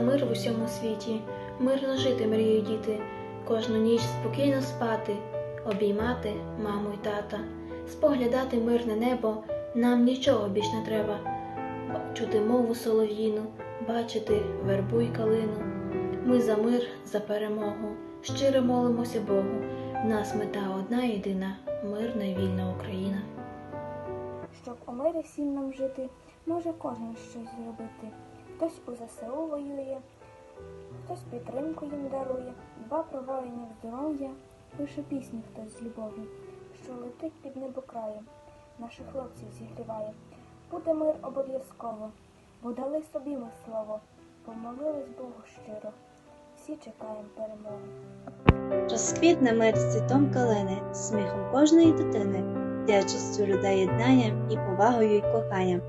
усьому світі, мирно жити мріють діти, кожну ніч спокійно спати, обіймати маму й тата, споглядати мирне небо, нам нічого більш не треба. Чути мову солов'їну, бачити вербу й калину. Ми за мир, за перемогу, щиро молимося Богу. В нас мета одна єдина, мирна й вільна Україна. Щоб у мирі всім нам жити, може кожен щось зробити. Хтось у ЗСУ воює, хтось підтримку їм дарує, дба про здоров'я, пише пісню хтось з любов'ю, що летить під небокраєм, наших хлопців зігріває. Буде мир обов'язково, бо дали собі ми слово, помолились Богу щиро, всі чекаємо перемоги. Розквітне мир з цвітом калини, сміхом кожної дитини, вдячністю людей єднанням і повагою й коханням.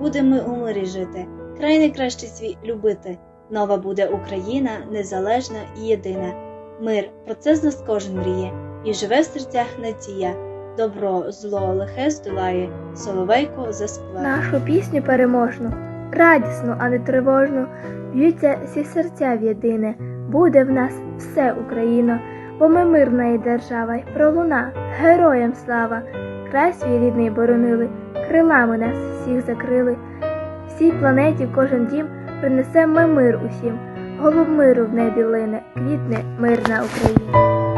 Будемо у мирі жити, край найкращий свій любити. Нова буде Україна, незалежна і єдина. Мир, про це з нас кожен мріє, і живе в серцях надія. Добро, зло, лихе здолає, соловейко заспіває. Нашу пісню переможну, радісну, а не тривожну, б'ються всі серця в єдине. Буде в нас все Україно, бо ми мирна і держава, й пролуна, героям слава. Край свій рідний боронили, крилами нас всіх закрили. Всій планеті кожен дім принесе ми мир усім. Голуб миру в небі лине, квітне мирна Україна.